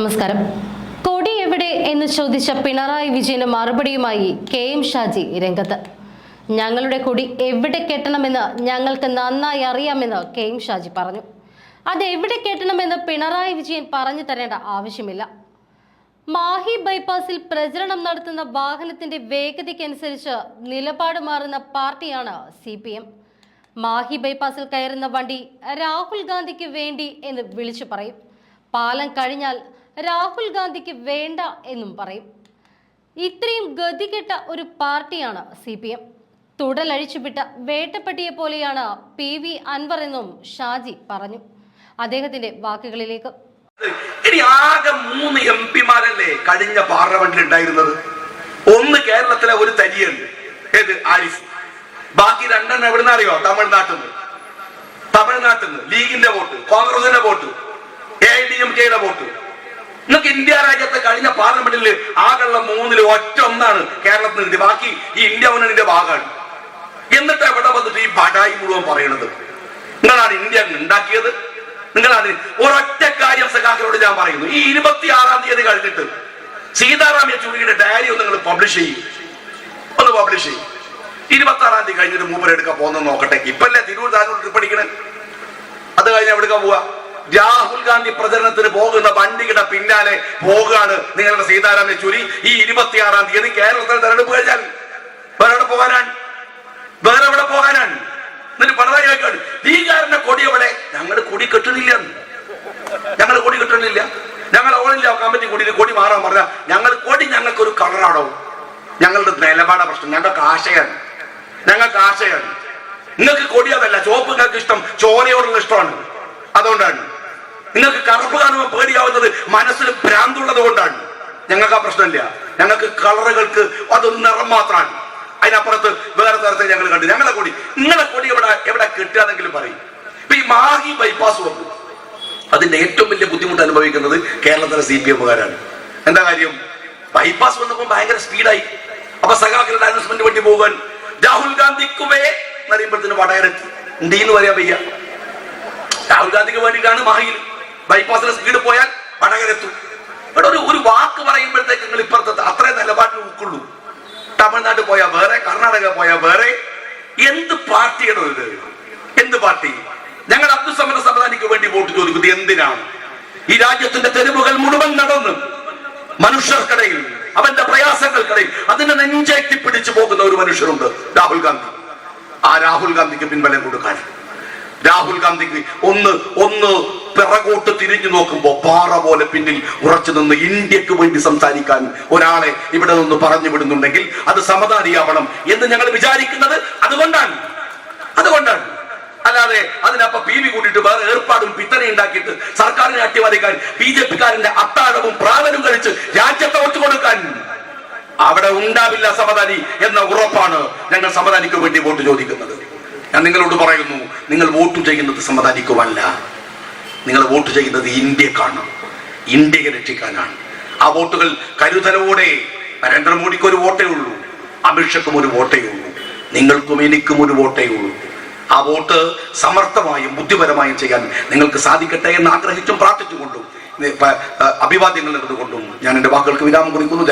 നമസ്കാരം. കൊടി എവിടെ എന്ന് ചോദിച്ച പിണറായി വിജയന് മറുപടിയുമായി കെ എം ഷാജി രംഗത്ത്. ഞങ്ങളുടെ കൊടി എവിടെ കെട്ടണമെന്ന് ഞങ്ങൾക്ക് നന്നായി അറിയാമെന്ന് കെ എം ഷാജി പറഞ്ഞു. അത് എവിടെ കെട്ടണമെന്ന് പിണറായി വിജയൻ പറഞ്ഞു തരേണ്ട ആവശ്യമില്ല. മാഹി ബൈപ്പാസിൽ പ്രചരണം നടത്തുന്ന വാഹനത്തിന്റെ വേഗതയ്ക്കനുസരിച്ച് നിലപാട് മാറുന്ന പാർട്ടിയാണ് സി പി എം. മാഹി ബൈപ്പാസിൽ കയറുന്ന വണ്ടി രാഹുൽ ഗാന്ധിക്ക് വേണ്ടി എന്ന് വിളിച്ചു പറയും. പാലം കഴിഞ്ഞാൽ രാഹുൽ ഗാന്ധിക്ക് വേണ്ട എന്നും പറയും. ഇത്രയും ഗതികെട്ട ഒരു പാർട്ടിയാണ് സി പി എം തുടലഴിച്ചുവിട്ട വേട്ടപ്പെട്ടിയെ പോലെയാണ് പി വി അൻവർ എന്നും ഷാജി പറഞ്ഞു. അദ്ദേഹത്തിന്റെ വാക്കുകളിലേക്ക്. ആകെ മൂന്ന് എം പിമാരല്ലേ കഴിഞ്ഞ പാർലമെന്റിൽ ഉണ്ടായിരുന്നത്? ഒന്ന് കേരളത്തിലെ ഒരു തരിയുണ്ട് ഏത്? ആരിഫ്. ബാക്കി രണ്ടെണ്ണം എവിടുന്ന അറിയോ? തമിഴ്നാട്ടിൽ നിന്ന് തമിഴ്നാട്ടിൽ നിന്ന് ലീഗിന്റെ വോട്ട് കോൺഗ്രസിന്റെ വോട്ട് എ ഡി എം കെയുടെ വോട്ട്. ഇന്ത്യ രാജ്യത്തെ കഴിഞ്ഞ പാർലമെന്റിൽ ആകെയുള്ള മൂന്നിൽ ഒറ്റ ഒന്നാണ് കേരളത്തിൽ നിന്ന് ബാക്കി ഈ ഇന്ത്യ മുന്നണിന്റെ ഭാഗമാണ്. എന്നിട്ട് എവിടെ വന്നിട്ട് ഈ ബഡായി മുഴുവൻ പറയണത് നിങ്ങളാണ് ഇന്ത്യ ഉണ്ടാക്കിയത്. നിങ്ങളാണ് ഒരൊറ്റ കാര്യം സഖാക്കളോട് ഞാൻ പറയുന്നു. ഈ ഇരുപത്തിയാറാം തീയതി കഴിഞ്ഞിട്ട് സീതാറാം യെച്ചൂരിയുടെ ഡയറി ഒന്ന് നിങ്ങൾ പബ്ലിഷ് ചെയ്യും. ഒന്ന് പബ്ലിഷ് ചെയ്യും. ഇരുപത്തി ആറാം തീയതി കഴിഞ്ഞിട്ട് മൂപ്പരെടുക്കാൻ പോകുന്നത് നോക്കട്ടെ. ഇപ്പല്ലേ തിരുവനന്തപുരം ട്രിപ്പ് അടിക്കണേ അത് കഴിഞ്ഞ് എവിടുക്ക പോവാ രാഹുൽ ഗാന്ധി പ്രചരണത്തിന് പോകുന്ന വണ്ടിയുടെ പിന്നാലെ പോകുകയാണ് നിങ്ങളുടെ സീതാറാം യെച്ചൂരി ഈ ഇരുപത്തിയാറാം തീയതി കേരളത്തിൽ തെരഞ്ഞെടുപ്പ് കഴിഞ്ഞാൽ വേറെ എവിടെ പോകാനാണ്? വേറെ എവിടെ പോകാനാണ്? എന്നിട്ട് പിണറായി കേൾക്കാണ് ലീഗാരന്റെ കൊടി എവിടെ? ഞങ്ങൾ കൊടി കെട്ടണില്ല. ഞങ്ങൾ കൊടി കെട്ടണില്ല. ഞങ്ങൾ ഓണില്ല കമ്മിറ്റി കൊടി കൊടി മാറാൻ പറഞ്ഞ ഞങ്ങൾ കൊടി ഞങ്ങൾക്ക് ഒരു കളറാണോ ഞങ്ങളുടെ നിലപാട പ്രശ്നം. ഞങ്ങൾക്ക് ആശയാണ്. ഞങ്ങൾക്ക് ആശയാണ്. നിങ്ങൾക്ക് കൊടി അതല്ല. ചുവപ്പ് നിങ്ങൾക്ക് ഇഷ്ടം. ചോരയോടുള്ള ഇഷ്ടമാണ്. അതുകൊണ്ടാണ്. നിങ്ങൾക്ക് കറുപ്പ് കാണുമ്പോൾ മനസ്സിൽ ഭ്രാന്തുള്ളത് കൊണ്ടാണ്. ഞങ്ങൾക്ക് ആ പ്രശ്നമില്ല. ഞങ്ങൾക്ക് കളറുകൾക്ക് അത് നിറം മാത്രമാണ്. അതിനപ്പുറത്ത് വേറെ തരത്തിൽ ഞങ്ങൾ കണ്ടു. ഞങ്ങളെ കൊടി. നിങ്ങളെ കൊടി എവിടെ എവിടെ കിട്ടുകയാണെങ്കിലും പറയും. ഇപ്പൊ ഈ മാഹി ബൈപ്പാസ് വന്നു. അതിന്റെ ഏറ്റവും വലിയ ബുദ്ധിമുട്ട് അനുഭവിക്കുന്നത് കേരളത്തിലെ സി പി എമ്മുകാരാണ്. എന്താ കാര്യം? ബൈപ്പാസ് വന്നപ്പോൾ ഭയങ്കര സ്പീഡായി അപ്പൊ സഖാക്കളുടെ അനൗൺസ്മെന്റ് വേണ്ടി പോകാൻ. രാഹുൽ ഗാന്ധിക്കുമേ എന്നറിയുമ്പോഴത്തേന് വടകരത്തി ഇന്ത്യന്ന് പറയാൻ വയ്യ. രാഹുൽ ഗാന്ധിക്ക് വേണ്ടിയിട്ടാണ് മാഹിയിൽ. ബൈപ്പാസിലെ സ്പീഡ് പോയാൽ വടകരെത്തും. ഇവിടെ ഒരു ഒരു വാക്ക് പറയുമ്പോഴത്തേക്ക് നിങ്ങൾ ഇപ്പുറത്തെ അത്രയും നിലപാടിൽ ഉൾക്കൊള്ളൂ. തമിഴ്നാട് പോയാൽ വേറെ കർണാടക പോയാൽ വേറെ. എന്ത് പാർട്ടിയുടെ ഒരു എന്ത് പാർട്ടി? ഞങ്ങൾ അബ്ദുസമര സമദാനിക്ക് വേണ്ടി വോട്ട് ചോദിക്കുന്നത് എന്തിനാണ്? ഈ രാജ്യത്തിന്റെ തെരുവുകൾ മുഴുവൻ നടന്ന് മനുഷ്യർക്കിടയിൽ അവന്റെ പ്രയാസങ്ങൾക്കിടയിൽ അതിനെ നെഞ്ചേറ്റി പിടിച്ചു പോകുന്ന ഒരു മനുഷ്യരുണ്ട് രാഹുൽ ഗാന്ധി. ആ രാഹുൽ ഗാന്ധിക്ക് പിൻബലം കൊടുക്കാൻ. രാഹുൽ ഗാന്ധിക്ക് ഒന്ന് ഒന്ന് പിറകോട്ട് തിരിഞ്ഞു നോക്കുമ്പോൾ പാറ പോലെ പിന്നിൽ ഉറച്ചു നിന്ന് ഇന്ത്യയ്ക്ക് വേണ്ടി സംസാരിക്കാൻ ഒരാളെ ഇവിടെ നിന്ന് പറഞ്ഞു വിടുന്നുണ്ടെങ്കിൽ അത് സമതാരിയാവണം എന്ന് ഞങ്ങൾ വിചാരിക്കുന്നത്. അതുകൊണ്ടാണ്. അതുകൊണ്ടാണ്. അല്ലാതെ അതിനപ്പ പി വി കൂട്ടിയിട്ട് വേറെ ഏർപ്പാടും പിത്തനെ ഉണ്ടാക്കിയിട്ട് സർക്കാരിനെ അട്ടിമറിക്കാൻ ബി ജെ പിക്കാരന്റെ അത്താഴവും പ്രാവനും കഴിച്ച് രാജ്യത്തെ ഒത്തു കൊടുക്കാൻ അവിടെ ഉണ്ടാവില്ല സമതാനി എന്ന ഉറപ്പാണ് ഞങ്ങൾ സമതാനിക്ക് വേണ്ടി വോട്ട് ചോദിക്കുന്നത്. ഞാൻ നിങ്ങളോട് പറയുന്നു നിങ്ങൾ വോട്ട് ചെയ്യുന്നത് സമാധാനിക്കുമല്ല നിങ്ങൾ വോട്ട് ചെയ്യുന്നത് ഇന്ത്യക്കാണ്. ഇന്ത്യയെ രക്ഷിക്കാനാണ്. ആ വോട്ടുകൾ കരുതലോടെ നരേന്ദ്രമോദിക്ക് ഒരു വോട്ടേ ഉള്ളൂ അമിത്ഷക്കും ഒരു വോട്ടേ ഉള്ളൂ നിങ്ങൾക്കും എനിക്കും ഒരു വോട്ടേ ഉള്ളൂ. ആ വോട്ട് സമർത്ഥമായും ബുദ്ധിപരമായും ചെയ്യാൻ നിങ്ങൾക്ക് സാധിക്കട്ടെ എന്ന് ആഗ്രഹിച്ചും പ്രാർത്ഥിച്ചുകൊണ്ടും അഭിവാദ്യങ്ങൾ നേർന്നുകൊണ്ടും ഞാൻ എന്റെ വാക്കുകൾക്ക് വിരാമം കുറിക്കുന്നു.